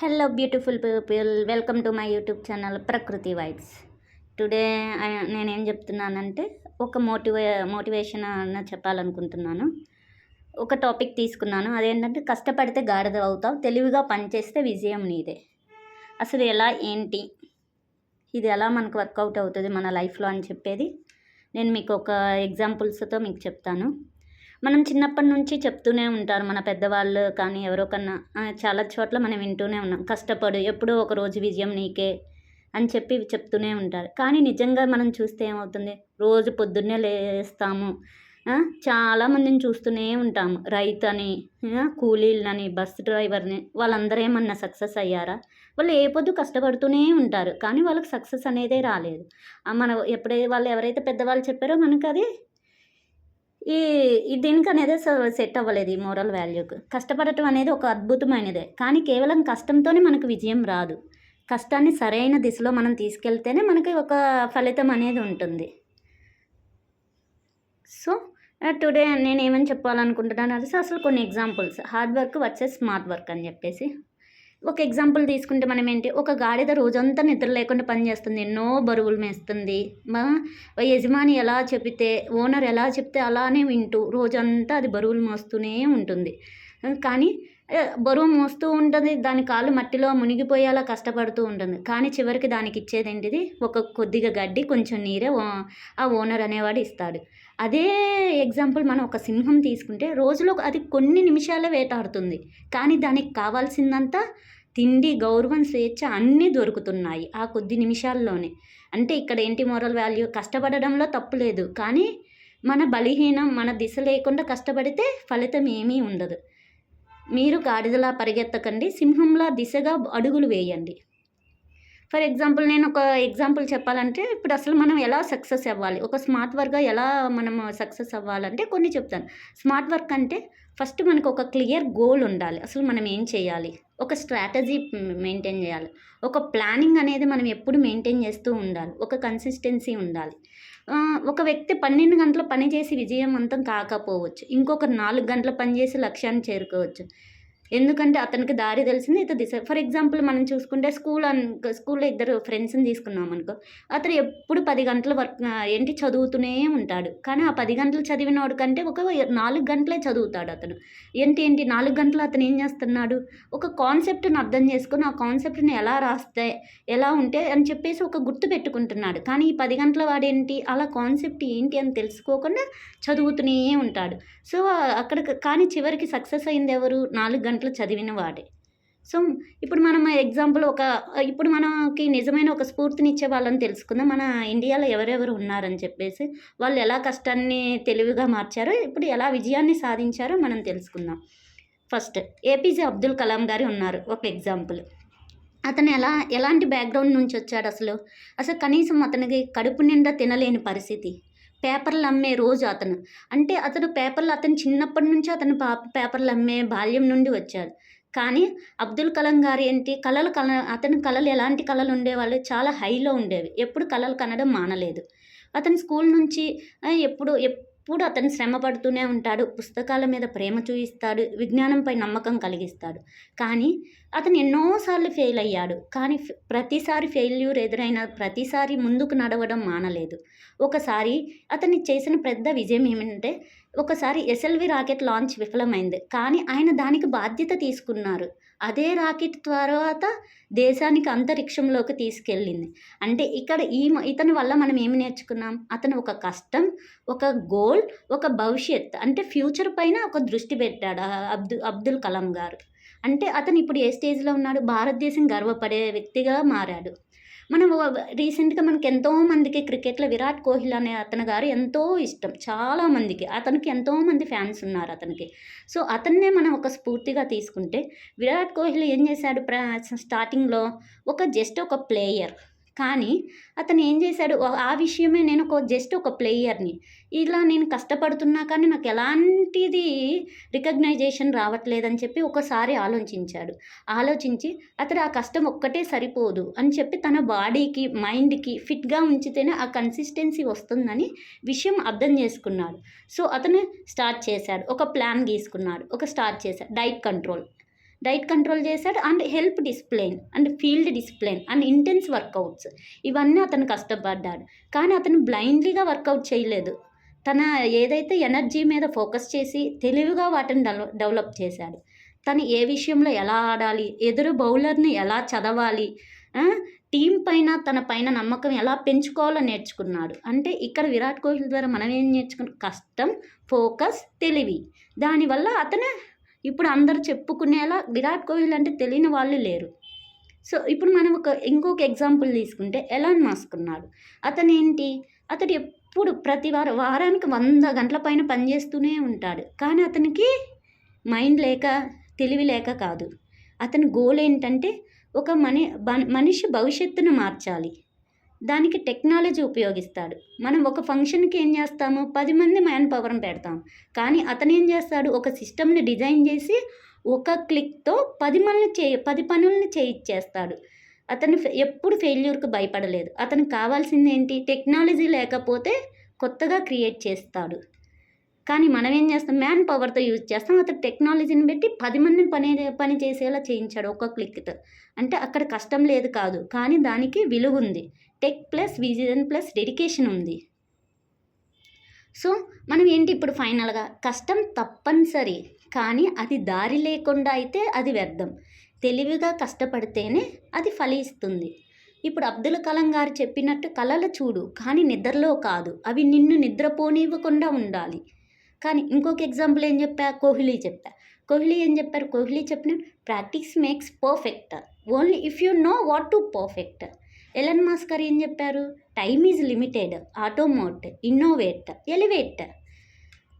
Hello beautiful people welcome to my YouTube channel Prakruthi vibes today నేనేం చెప్తున్నానంటే ఒక మోటివే motivation అన్న చెప్పాలనుకుంటున్నాను. ఒక టాపిక్ తీసుకున్నాను. అదేంటంటే కష్టపడితే గాడిద అవుతావు తెలివిగా పనిచేస్తే విజయం నీదే. అసలు ఎలా ఏంటి? ఇది ఎలా మనకు వర్కౌట్ అవుతుంది మన లైఫ్లో అని చెప్పేది నేను మీకు ఒక ఎగ్జాంపుల్స్తో మీకు చెప్తాను. మనం చిన్నప్పటి నుంచి చెప్తూనే ఉంటారు మన పెద్దవాళ్ళు కానీ ఎవరో కన్నా. చాలా చోట్ల మనం వింటూనే ఉన్నాం. కష్టపడు ఎప్పుడో ఒక రోజు విజయం నీకే అని చెప్పి చెప్తూనే ఉంటారు. కానీ నిజంగా మనం చూస్తే ఏమవుతుంది? రోజు పొద్దున్నే లేస్తాము. చాలామందిని చూస్తూనే ఉంటాము. రైతు అని కూలీలని బస్ డ్రైవర్ని వాళ్ళందరూ ఏమన్నా సక్సెస్ అయ్యారా? వాళ్ళు ఏ పొద్దు కష్టపడుతూనే ఉంటారు. కానీ వాళ్ళకి సక్సెస్ అనేదే రాలేదు. మన ఎప్పుడైతే వాళ్ళు ఎవరైతే పెద్దవాళ్ళు చెప్పారో మనకు అది ఈ ఈ దీనికి అనేది సెట్ అవ్వలేదు ఈ మోరల్ వాల్యూకి కష్టపడటం అనేది ఒక అద్భుతమైనదే. కానీ కేవలం కష్టంతోనే మనకు విజయం రాదు. కష్టాన్ని సరైన దిశలో మనం తీసుకెళ్తేనే మనకి ఒక ఫలితం అనేది ఉంటుంది. సో టుడే నేను ఏమని చెప్పాలనుకుంటున్నాను అనేసి అసలు కొన్ని examples hard work versus smart work అని చెప్పేసి. ఒక ఎగ్జాంపుల్ తీసుకుంటే మనం ఏంటి ఒక గాడిద రోజంతా నిద్ర లేకుండా పనిచేస్తుంది ఎన్నో బరువులు మేస్తుంది. మా యజమాని ఎలా చెబితే ఓనర్ ఎలా చెప్తే అలానే వింటూ రోజంతా అది బరువులు మోస్తూనే ఉంటుంది. కానీ బరువు మోస్తూ ఉంటుంది దాని కాళ్ళు మట్టిలో మునిగిపోయేలా కష్టపడుతూ ఉంటుంది. కానీ చివరికి దానికి ఇచ్చేది ఏంటిది ఒక కొద్దిగా గడ్డి కొంచెం నీరే ఆ ఓనర్ అనేవాడు ఇస్తాడు. అదే ఎగ్జాంపుల్ మనం ఒక సింహం తీసుకుంటే రోజులో అది కొన్ని నిమిషాలే వేటాడుతుంది. కానీ దానికి కావాల్సిందంతా తిండి గౌరవం స్వేచ్ఛ అన్నీ దొరుకుతున్నాయి ఆ కొద్ది నిమిషాల్లోనే. అంటే ఇక్కడ ఏంటి మోరల్ వాల్యూ కష్టపడడంలో తప్పు లేదు. కానీ మన బలహీనం మన దిశ లేకుండా కష్టపడితే ఫలితం ఏమీ ఉండదు. మీరు గాడిదలా పరిగెత్తకండి. సింహంలా దిశగా అడుగులు వేయండి. ఫర్ ఎగ్జాంపుల్ నేను ఒక ఎగ్జాంపుల్ చెప్పాలంటే ఇప్పుడు అసలు మనం ఎలా సక్సెస్ అవ్వాలి? ఒక స్మార్ట్ వర్క్గా ఎలా మనం సక్సెస్ అవ్వాలంటే కొన్ని చెప్తాను. స్మార్ట్ వర్క్ అంటే ఫస్ట్ మనకు ఒక క్లియర్ గోల్ ఉండాలి. అసలు మనం ఏం చేయాలి? ఒక స్ట్రాటజీ మెయింటైన్ చేయాలి. ఒక ప్లానింగ్ అనేది మనం ఎప్పుడు మెయింటైన్ చేస్తూ ఉండాలి. ఒక కన్సిస్టెన్సీ ఉండాలి. ఒక వ్యక్తి పన్నెండు గంటలు పని చేసి విజయవంతం కాకపోవచ్చు. ఇంకొక నాలుగు గంటల పని చేసి లక్ష్యాన్ని చేరుకోవచ్చు. ఎందుకంటే అతనికి దారి తెలిసింది ఇతను దిశ ఫర్ ఎగ్జాంపుల్ మనం చూసుకుంటే స్కూల్ అన్ స్కూల్లో ఇద్దరు ఫ్రెండ్స్ని తీసుకున్నాం అనుకో అతను ఎప్పుడు పది గంటల వర్క్ ఏంటి చదువుతూనే ఉంటాడు. కానీ ఆ పది గంటలు చదివినోడు కంటే ఒక నాలుగు గంటలే చదువుతాడు అతను. ఏంటి ఏంటి నాలుగు గంటలు అతను ఏం చేస్తున్నాడు? ఒక కాన్సెప్ట్ని అర్థం చేసుకొని ఆ కాన్సెప్ట్ని ఎలా రాస్తే ఎలా ఉంటే అని చెప్పేసి ఒక గుర్తు పెట్టుకుంటున్నాడు. కానీ ఈ పది గంటల వాడేంటి? అలా కాన్సెప్ట్ ఏంటి అని తెలుసుకోకుండా చదువుతూనే ఉంటాడు. సో అక్కడ కానీ చివరికి సక్సెస్ అయింది ఎవరు? నాలుగు గంటలు చదివిన వాడే. సో ఇప్పుడు మనం ఎగ్జాంపుల్ ఒక ఇప్పుడు మనకి నిజమైన ఒక స్ఫూర్తినిచ్చే వాళ్ళని తెలుసుకుందాం. మన ఇండియాలో ఎవరెవరు ఉన్నారని చెప్పేసి వాళ్ళు ఎలా కష్టాన్ని తెలివిగా మార్చారో ఇప్పుడు ఎలా విజయాన్ని సాధించారో మనం తెలుసుకుందాం. ఫస్ట్ ఏపీజే అబ్దుల్ కలాం గారు ఉన్నారు ఒక ఎగ్జాంపుల్. అతను ఎలా ఎలాంటి బ్యాక్గ్రౌండ్ నుంచి వచ్చాడు అసలు? అసలు కనీసం అతనికి కడుపు నిండా తినలేని పరిస్థితి. పేపర్లు అమ్మే రోజు అతను. అంటే అతను పేపర్లు అతను చిన్నప్పటి నుంచి అతను పా పేపర్లు అమ్మే బాల్యం నుండి వచ్చాడు. కానీ అబ్దుల్ కలాం గారు ఏంటి కళలు కల అతని కళలు ఎలాంటి కళలు ఉండేవాళ్ళు? చాలా హైలో ఉండేవి. ఎప్పుడు కళలు కనడం మానలేదు. అతను స్కూల్ నుంచి ఎప్పుడు ఎప్పుడు ఎప్పుడు అతను శ్రమ పడుతూనే ఉంటాడు. పుస్తకాల మీద ప్రేమ చూపిస్తాడు విజ్ఞానంపై నమ్మకం కలిగిస్తాడు. కానీ అతను ఎన్నోసార్లు ఫెయిల్ అయ్యాడు. కానీ ప్రతిసారి ఫెయిల్యూర్ ఎదురైన ప్రతిసారి ముందుకు నడవడం మానలేదు. ఒకసారి అతన్ని చేసిన పెద్ద విజయం ఏమంటే ఒకసారి ఎస్ఎల్వి రాకెట్ లాంచ్ విఫలమైంది. కానీ ఆయన దానికి బాధ్యత తీసుకున్నారు. అదే రాకెట్ తర్వాత దేశానికి అంతరిక్షంలోకి తీసుకెళ్ళింది. అంటే ఇక్కడ ఈ ఇతని వల్ల మనం ఏమి నేర్చుకున్నాం? అతను ఒక కష్టం ఒక గోల్ ఒక భవిష్యత్ అంటే ఫ్యూచర్ పైన ఒక దృష్టి పెట్టాడు ఆ అబ్దు అబ్దుల్ కలాం గారు. అంటే అతను ఇప్పుడు ఏ స్టేజ్లో ఉన్నాడు? భారతదేశం గర్వపడే వ్యక్తిగా మారాడు. మనం రీసెంట్గా మనకి ఎంతో మందికి క్రికెట్లో విరాట్ కోహ్లీ అనే అతను గారు ఎంతో ఇష్టం. చాలా మందికి. అతనికి ఎంతో మంది ఫ్యాన్స్ ఉన్నారు అతనికి. సో అతన్నే మనం ఒక స్ఫూర్తిగా తీసుకుంటే విరాట్ కోహ్లీ ఏం చేశాడు ప్ర స్టార్టింగ్లో? ఒక జస్ట్ ఒక ప్లేయర్. కానీ అతను ఏం చేశాడు? ఆ- విషయమే నేను ఒక జస్ట్ ఒక ప్లేయర్ని. ఇలా నేను కష్టపడుతున్నా కానీ నాకు ఎలాంటిది రికగ్నైజేషన్ రావట్లేదని చెప్పి ఒకసారి ఆలోచించాడు. ఆలోచించి అతడు ఆ కష్టం ఒక్కటే సరిపోదు అని చెప్పి తన బాడీకి మైండ్కి ఫిట్గా ఉంచితేనే ఆ కన్సిస్టెన్సీ వస్తుందని విషయం అర్థం చేసుకున్నాడు. సో అతను స్టార్ట్ చేశాడు. ఒక ప్లాన్ గీసుకున్నాడు. ఒక స్టార్ట్ చేశాడు. Diet control. డైట్ కంట్రోల్ చేశాడు and help discipline and field discipline and intense workouts ఇవన్నీ అతను కష్టపడ్డాడు. కానీ అతను బ్లైండ్లీగా వర్కౌట్ చేయలేదు. తన ఏదైతే ఎనర్జీ మీద ఫోకస్ చేసి తెలివిగా వాటిని డెవలప్ చేశాడు. తను ఏ విషయంలో ఎలా ఆడాలి ఎదురు బౌలర్ని ఎలా చదవాలి టీం పైన తన పైన నమ్మకం ఎలా పెంచుకోవాలో నేర్చుకున్నాడు. అంటే ఇక్కడ విరాట్ కోహ్లీ ద్వారా మనం ఏం నేర్చుకున్నాం? కష్టం ఫోకస్ తెలివి. దానివల్ల అతను ఇప్పుడు అందరు చెప్పుకునేలా విరాట్ కోహ్లీ అంటే తెలియని వాళ్ళు లేరు. సో ఇప్పుడు మనం ఒక ఇంకొక ఎగ్జాంపుల్ తీసుకుంటే ఎలాన్ మాస్క్ ఉన్నాడు. అతను ఏంటి? అతడు ఎప్పుడు ప్రతి వారం వారానికి వంద గంటల పైన పనిచేస్తూనే ఉంటాడు. కానీ అతనికి మైండ్ లేక తెలివి లేక కాదు. అతని గోల్ ఏంటంటే ఒక మని మనిషి భవిష్యత్తును మార్చాలి. దానికి టెక్నాలజీ ఉపయోగిస్తాడు. మనం ఒక ఫంక్షన్కి ఏం చేస్తాము? పది మంది మ్యాన్ పవర్ని పెడతాం. కానీ అతను ఏం చేస్తాడు? ఒక సిస్టమ్ని డిజైన్ చేసి ఒక క్లిక్తో పది మనల్ని చే పది పనులను చేయిచ్చేస్తాడు. అతను ఎప్పుడు ఫెయిల్యూర్కి భయపడలేదు. అతనికి కావాల్సింది ఏంటి? టెక్నాలజీ లేకపోతే కొత్తగా క్రియేట్ చేస్తాడు. కానీ మనం ఏం చేస్తాం? మ్యాన్ పవర్తో యూజ్ చేస్తాం. అతను టెక్నాలజీని పెట్టి పది మందిని పని పని చేసేలా చేయించాడు ఒక్క క్లిక్తో. అంటే అక్కడ కష్టం లేదు కాదు. కానీ దానికి విలువ ఉంది. Tech plus vision plus dedication ఉంది. సో మనం ఏంటి ఇప్పుడు ఫైనల్గా? కష్టం తప్పనిసరి కానీ అది దారి లేకుండా అయితే అది వ్యర్థం. తెలివిగా కష్టపడితేనే అది ఫలిస్తుంది. ఇప్పుడు అబ్దుల్ కలాం గారు చెప్పినట్టు కళలు చూడు కానీ నిద్రలో కాదు. అవి నిన్ను నిద్రపోనివ్వకుండా ఉండాలి. కానీ ఇంకొక ఎగ్జాంపుల్ ఏం చెప్పా? కోహ్లీ చెప్పా. కోహ్లీ ఏం చెప్పారు? కోహ్లీ చెప్పిన practice makes perfect. Only if you know what to perfect. Elon Musk garu ఏం చెప్పారు? Time is limited automate innovate elevate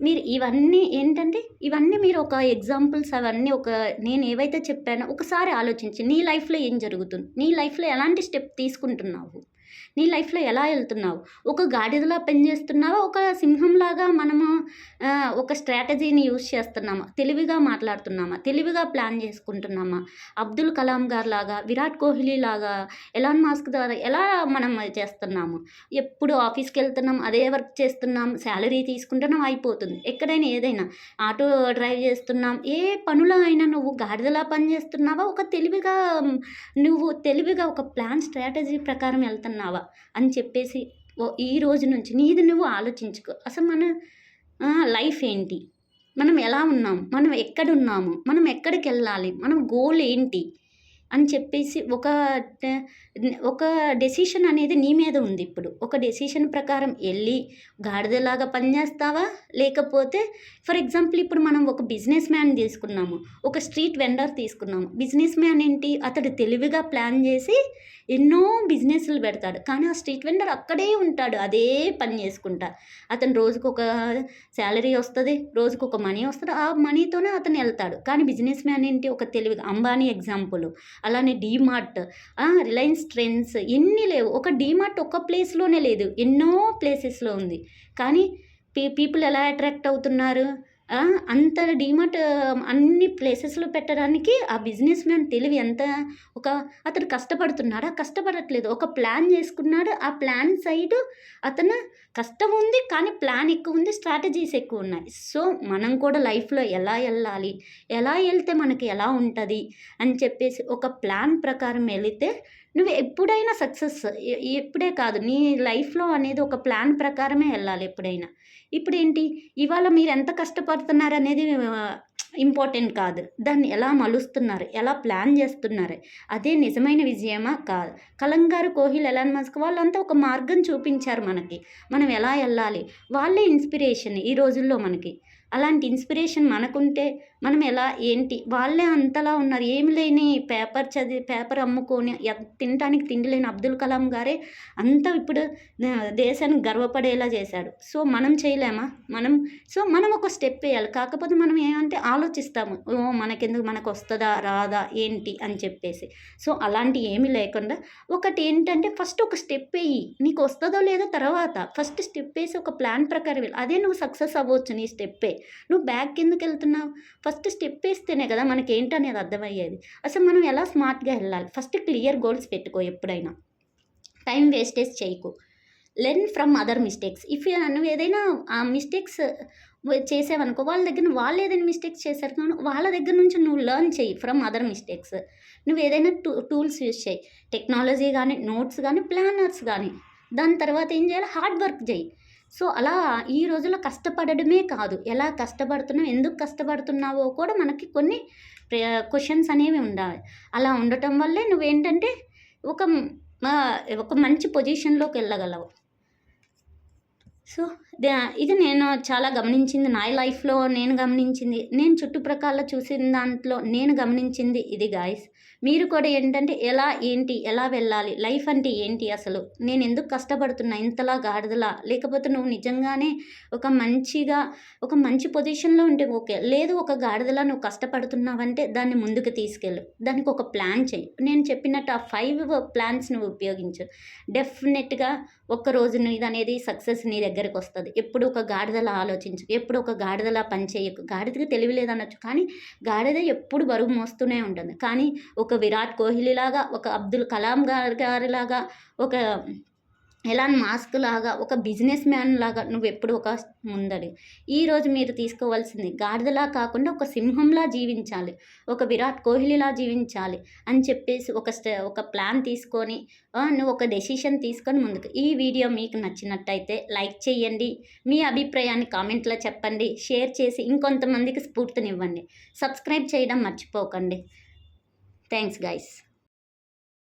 మీరు ఇవన్నీ ఏంటంటే ఇవన్నీ మీరు ఒక ఎగ్జాంపుల్స్ అవన్నీ ఒక నేను ఏవైతే చెప్పానో ఒకసారి ఆలోచించి నీ లైఫ్లో ఏం జరుగుతుంది? నీ లైఫ్లో ఎలాంటి స్టెప్ తీసుకుంటున్నావు? నీ లైఫ్లో ఎలా వెళ్తున్నావు? ఒక గాడిదలా పనిచేస్తున్నావా? ఒక సింహంలాగా మనము ఒక స్ట్రాటజీని యూజ్ చేస్తున్నామా? తెలివిగా మాట్లాడుతున్నామా? తెలివిగా ప్లాన్ చేసుకుంటున్నామా? అబ్దుల్ కలాం గారు లాగా విరాట్ కోహ్లీ లాగా ఎలాన్ మాస్క్ ద్వారా ఎలా మనం చేస్తున్నాము? ఎప్పుడు ఆఫీస్కి వెళ్తున్నాం అదే వర్క్ చేస్తున్నాం శాలరీ తీసుకుంటున్నాం అయిపోతుంది. ఎక్కడైనా ఏదైనా ఆటో డ్రైవ్ చేస్తున్నాం ఏ పనులో అయినా నువ్వు గాడిదలా పని చేస్తున్నావా ఒక తెలివిగా నువ్వు తెలివిగా ఒక ప్లాన్ స్ట్రాటజీ ప్రకారం వెళ్తున్నావు? అని చెప్పేసి ఓ ఈ రోజు నుంచి నీది నువ్వు ఆలోచించుకో. అసలు మన లైఫ్ ఏంటి? మనం ఎలా ఉన్నాం? మనం ఎక్కడున్నాము? మనం ఎక్కడికి వెళ్ళాలి? మనం గోల్ ఏంటి? అని చెప్పేసి ఒక ఒక డెసిషన్ అనేది నీ మీద ఉంది ఇప్పుడు. ఒక డెసిషన్ ప్రకారం వెళ్ళి గాడిదలాగా పనిచేస్తావా లేకపోతే ఫర్ ఎగ్జాంపుల్ ఇప్పుడు మనం ఒక బిజినెస్ మ్యాన్ తీసుకున్నాము ఒక స్ట్రీట్ వెండర్ తీసుకున్నాము. బిజినెస్ మ్యాన్ ఏంటి? అతడు తెలివిగా ప్లాన్ చేసి ఎన్నో బిజినెస్లు పెడతాడు. కానీ ఆ స్ట్రీట్ వెండర్ అక్కడే ఉంటాడు అదే పని చేసుకుంటా. అతను రోజుకు ఒక శాలరీ వస్తుంది రోజుకు ఒక మనీ వస్తుంది. ఆ మనీతోనే అతను వెళ్తాడు కానీ బిజినెస్ మ్యాన్ ఏంటి? ఒక తెలివిగా అంబానీ ఎగ్జాంపుల్ అలానే డీమార్ట్ రిలయన్స్ ట్రెండ్స్ ఎన్ని లేవు. ఒక డీమార్ట్ ఒక ప్లేస్లోనే లేదు. ఎన్నో ప్లేసెస్లో ఉంది. కానీ పీ పీపుల్ ఎలా అట్రాక్ట్ అవుతున్నారు? అంత డీమార్ట్ అన్ని ప్లేసెస్లో పెట్టడానికి ఆ బిజినెస్ మ్యాన్ తెలివి ఎంత ఒక అతడు కష్టపడుతున్నాడా? కష్టపడట్లేదు. ఒక ప్లాన్ చేసుకున్నాడు. ఆ ప్లాన్ సైడ్ అతను కష్టం ఉంది కానీ ప్లాన్ ఎక్కువ ఉంది స్ట్రాటజీస్ ఎక్కువ ఉన్నాయి. సో మనం కూడా లైఫ్లో ఎలా వెళ్ళాలి? ఎలా వెళ్తే మనకి ఎలా ఉంటుంది? అని చెప్పేసి ఒక ప్లాన్ ప్రకారం వెళితే నువ్వు ఎప్పుడైనా సక్సెస్ ఎప్పుడే కాదు నీ లైఫ్లో అనేది ఒక ప్లాన్ ప్రకారమే వెళ్ళాలి ఎప్పుడైనా. ఇప్పుడు ఏంటి? ఇవాళ మీరు ఎంత కష్టపడుతున్నారు అనేది ఇంపార్టెంట్ కాదు. దాన్ని ఎలా మలుస్తున్నారు ఎలా ప్లాన్ చేస్తున్నారు అదే నిజమైన విజయమా కాదు. కలంగారు కోహిల్ ఎలాన్ మస్క్ వాళ్ళంతా ఒక మార్గం చూపించారు మనకి. మనం ఎలా వెళ్ళాలి? వాళ్ళే ఇన్స్పిరేషన్ ఈ రోజుల్లో మనకి. అలాంటి ఇన్స్పిరేషన్ మనకుంటే మనం ఎలా ఏంటి? వాళ్ళే అంతలా ఉన్నారు. ఏమి లేని పేపర్ చదివి పేపర్ అమ్ముకొని తినటానికి తినడానికి తిండి లేని అబ్దుల్ కలాం గారే అంతా ఇప్పుడు దేశానికి గర్వపడేలా చేశాడు. సో మనం చేయలేమా? మనం సో మనం ఒక స్టెప్ వేయాలి. కాకపోతే మనం ఏమంటే ఆలోచిస్తాము. ఓ మనకెందుకు మనకు వస్తుందా రాదా ఏంటి అని చెప్పేసి. సో అలాంటి ఏమీ లేకుండా ఒకటి ఏంటంటే ఫస్ట్ ఒక స్టెప్ వేయి. నీకు వస్తుందో లేదో తర్వాత. ఫస్ట్ స్టెప్ వేసి ఒక ప్లాన్ ప్రకారం వెళ్ళి అదే నువ్వు సక్సెస్ అవ్వచ్చు నీ స్టెప్పే. నువ్వు బ్యాక్ ఎందుకు వెళ్తున్నావు? ఫస్ట్ స్టెప్ వేస్తేనే కదా మనకి ఏంటనేది అర్థమయ్యేది. అసలు మనం ఎలా స్మార్ట్గా వెళ్ళాలి? ఫస్ట్ క్లియర్ గోల్స్ పెట్టుకో ఎప్పుడైనా. టైం వేస్టేజ్ చేయకు. Learn from other mistakes. If నువ్వు ఏదైనా ఆ మిస్టేక్స్ చేసావనుకో వాళ్ళ దగ్గర వాళ్ళు ఏదైనా మిస్టేక్స్ చేశారు కానీ వాళ్ళ దగ్గర నుంచి నువ్వు లెర్న్ చేయి ఫ్రమ్ అదర్ మిస్టేక్స్. నువ్వు ఏదైనా టూ టూల్స్ యూస్ చేయి టెక్నాలజీ కానీ నోట్స్ కానీ ప్లానర్స్ కానీ దాని తర్వాత ఏం చేయాలి? హార్డ్ వర్క్ చేయి సో అలా ఈ రోజుల్లో కష్టపడడమే కాదు. ఎలా కష్టపడుతున్నావు ఎందుకు కష్టపడుతున్నావో కూడా మనకి కొన్ని క్వశ్చన్స్ అనేవి ఉండాలి. అలా ఉండటం వల్లే నువ్వేంటంటే ఒక ఒక మంచి పొజిషన్లోకి వెళ్ళగలవు. సో ఇది నేను చాలా గమనించింది. నా లైఫ్లో నేను గమనించింది. నేను చుట్టుప్రక్కల చూసిన దాంట్లో నేను గమనించింది ఇది గాయస్ మీరు కూడా ఏంటంటే ఎలా ఏంటి ఎలా వెళ్ళాలి లైఫ్ అంటే ఏంటి అసలు? నేను ఎందుకు కష్టపడుతున్నా ఇంతలా గాడిదలా? లేకపోతే నువ్వు నిజంగానే ఒక మంచిగా ఒక మంచి పొజిషన్లో ఉంటే ఓకే. లేదు ఒక గాడిదలా నువ్వు కష్టపడుతున్నావంటే దాన్ని ముందుకు తీసుకెళ్ళు. దానికి ఒక ప్లాన్ చేయి. నేను చెప్పినట్టు ఆ ఫైవ్ ప్లాన్స్ నువ్వు ఉపయోగించు. డెఫినెట్గా ఒక్క రోజు నీది అనేది సక్సెస్ నీ దగ్గరకు వస్తుంది ఎప్పుడు ఒక గాడిదలా ఆలోచించు ఎప్పుడు ఒక గాడిదలా పని చేయకు. గాడిదకి తెలివి లేదనొచ్చు కానీ గాడిద ఎప్పుడు బరువు మోస్తూనే ఉంటుంది. కానీ ఒక విరాట్ కోహ్లీ లాగా ఒక అబ్దుల్ కలాం గారి గారిలాగా ఒక ఎలాన్ మాస్క్ లాగా ఒక బిజినెస్ మ్యాన్ లాగా నువ్వు ఎప్పుడు ఒక ముందడు. ఈరోజు మీరు తీసుకోవాల్సింది గాడిదలా కాకుండా ఒక సింహంలా జీవించాలి ఒక విరాట్ కోహ్లీలా జీవించాలి అని చెప్పేసి ఒక ఒక ప్లాన్ తీసుకొని నువ్వు ఒక డెసిషన్ తీసుకొని ముందుకు. ఈ వీడియో మీకు నచ్చినట్టయితే లైక్ చేయండి మీ అభిప్రాయాన్ని కామెంట్లో చెప్పండి షేర్ చేసి ఇంకొంతమందికి స్ఫూర్తినివ్వండి. సబ్స్క్రైబ్ చేయడం మర్చిపోకండి. Thanks guys